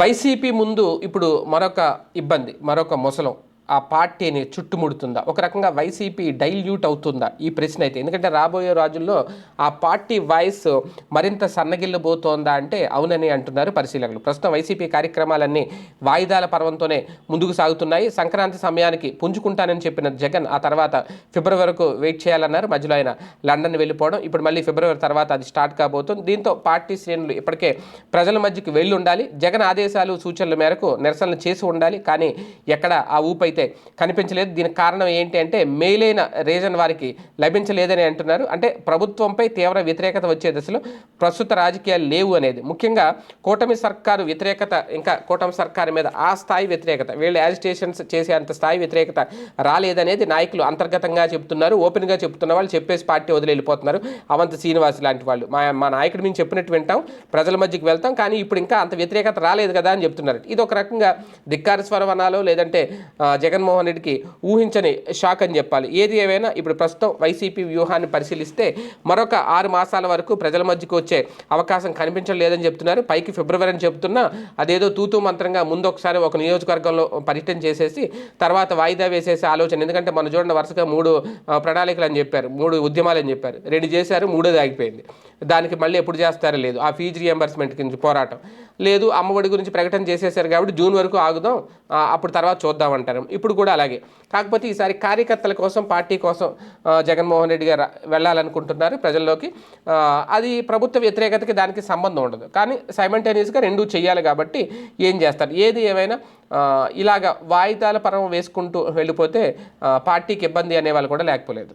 YCP ముందు ఇప్పుడు మరొక ఇబ్బంది మరొక ముసలం. ఆ పార్టీని చుట్టుముడుతుందా? ఒక రకంగా వైసీపీ డైల్యూట్ అవుతుందా ఈ ప్రశ్న అయితే ఎందుకంటే రాబోయే రోజుల్లో ఆ పార్టీ వాయిస్ మరింత సన్నగిల్లబోతోందా అంటే అవునని అంటున్నారు పరిశీలకులు. ప్రస్తుతం వైసీపీ కార్యక్రమాలన్నీ వాయిదాల పర్వంతోనే ముందుకు సాగుతున్నాయి. సంక్రాంతి సమయానికి పుంజుకుంటానని చెప్పిన జగన్ ఆ తర్వాత ఫిబ్రవరి వరకు వెయిట్ చేయాలన్నారు. మధ్యలో ఆయన లండన్ వెళ్ళిపోవడం ఇప్పుడు మళ్ళీ ఫిబ్రవరి తర్వాత అది స్టార్ట్ కాబోతుంది. దీంతో పార్టీ శ్రేణులు ఇప్పటికే ప్రజల మధ్యకి వెళ్ళి ఉండాలి జగన్ ఆదేశాలు సూచనల మేరకు నిరసనలు చేసి ఉండాలి. కానీ ఎక్కడ ఆ ఊపై అయితే కనిపించలేదు. దీనికి కారణం ఏంటి అంటే మేలైన రీజన్ వారికి లభించలేదని అంటున్నారు. అంటే ప్రభుత్వంపై తీవ్ర వ్యతిరేకత వచ్చే దశలో ప్రస్తుత రాజకీయాలు లేవు అనేది. ముఖ్యంగా కూటమి సర్కారు వ్యతిరేకత ఇంకా కూటమి సర్కారు మీద ఆ స్థాయి వ్యతిరేకత వీళ్ళు యాజిటేషన్స్ చేసే అంత స్థాయి వ్యతిరేకత రాలేదనేది నాయకులు అంతర్గతంగా చెప్తున్నారు. ఓపెన్గా చెప్తున్న వాళ్ళు చెప్పేసి పార్టీ వదిలి వెళ్ళిపోతున్నారు అవంత శ్రీనివాస్ లాంటి వాళ్ళు. మా మా నాయకుడు మేము చెప్పినట్టు వింటాం. ప్రజల మధ్యకి వెళ్తాం. కానీ ఇప్పుడు ఇంకా అంత వ్యతిరేకత రాలేదు కదా అని చెప్తున్నారు. ఇది ఒక రకంగా ధిక్కార స్వరం అనాలో లేదంటే జగన్మోహన్ రెడ్డికి ఊహించని షాక్ అని చెప్పాలి. ఏది ఏమైనా ఇప్పుడు ప్రస్తుతం వైసీపీ వ్యూహాన్ని పరిశీలిస్తే మరొక ఆరు మాసాల వరకు ప్రజల మధ్యకు వచ్చే అవకాశం కనిపించలేదని చెప్తున్నారు. పైకి ఫిబ్రవరి అని చెప్తున్నా అదేదో తూతూ మంత్రంగా ముందు ఒకసారి ఒక నియోజకవర్గంలో పర్యటన చేసేసి తర్వాత వాయిదా వేసేసే ఆలోచన. ఎందుకంటే మనం చూడండి వరుసగా మూడు ప్రణాళికలు అని చెప్పారు. మూడు ఉద్యమాలు అని చెప్పారు. రెండు చేశారు మూడోది ఆగిపోయింది. దానికి మళ్ళీ ఎప్పుడు చేస్తారో లేదు. ఆ ఫీజు రియంబర్స్మెంట్ గురించి పోరాటం. లేదు అమ్మఒడి గురించి ప్రకటన చేసేసారు కాబట్టి జూన్ వరకు ఆగుదాం. అప్పుడు తర్వాత చూద్దామంటారు ఇప్పుడు కూడా అలాగే. కాకపోతే ఈసారి కార్యకర్తల కోసం పార్టీ కోసం జగన్మోహన్ రెడ్డి గారు వెళ్ళాలనుకుంటున్నారు ప్రజల్లోకి. అది ప్రభుత్వ వ్యతిరేకతకి దానికి సంబంధం ఉండదు. కానీ సైమంటేనియస్గా రెండూ చేయాలి కాబట్టి ఏం చేస్తారు? ఏది ఏమైనా ఇలాగ వాయిదాల పరం వేసుకుంటూ వెళ్ళిపోతే పార్టీకి ఇబ్బంది అనే వాళ్ళు కూడా లేకపోలేదు.